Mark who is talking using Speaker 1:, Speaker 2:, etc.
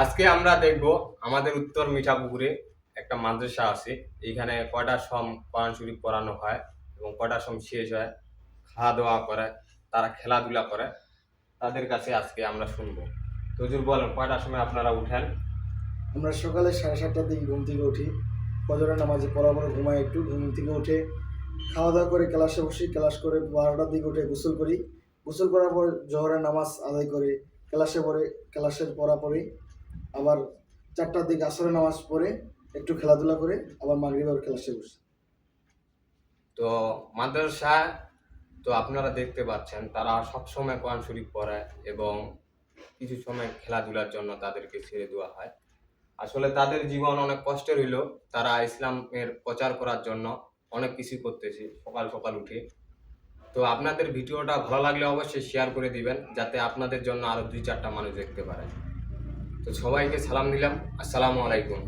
Speaker 1: আজকে আমরা দেখব আমাদের উত্তর মিঠাপুকুরে একটা মাদ্রাসা আছে। এইখানে কয়টা সম কোরআন শরীফ পড়ানো হয় এবং কয়টা সম শেষ হয় খাওয়া দাওয়া করে, তারা খেলাধুলা করে, তাদের কাছে আজকে আমরা শুনব। তজুর বলেন, কয়টার সময় আপনারা উঠেন?
Speaker 2: আমরা সকালে সাড়ে সাতটার দিকে ঘুম থেকে উঠি। ফজরের নামাজে পড়া পরে ঘুমাই একটু, ঘুম থেকে উঠে খাওয়া দাওয়া করে ক্লাসে বসি। ক্লাস করে বারোটার দিকে উঠে গোসল করি। গোসল করার পর জহরের নামাজ আদায় করে, ক্লাসে পড়ে, ক্লাসের পড়া পরে আবার চারটার দিকে আসরের নামাজ পড়ে একটু খেলাধুলা করে, আবার মাগরিবার ক্লাসে বসি।
Speaker 1: তো মাদ্রাসা, তো আপনারা দেখতে পাচ্ছেন, তারা সবসময় কোরআন শরীফ পড়ে এবং কিছু সময় খেলাধুলার জন্য তাদেরকে ছেড়ে দেওয়া হয়। আসলে তাদের জীবন অনেক কষ্টের হইলেও তারা ইসলামের প্রচার করার জন্য অনেক কিছু করতেছে, সকাল সকাল উঠে। তো আপনাদের ভিডিওটা ভালো লাগলে অবশ্যই শেয়ার করে দিবেন, যাতে আপনাদের জন্য আরও দুই চারটা মানুষ দেখতে পারে। তো সবাইকে সালাম দিলাম আসসালামু আলাইকুম।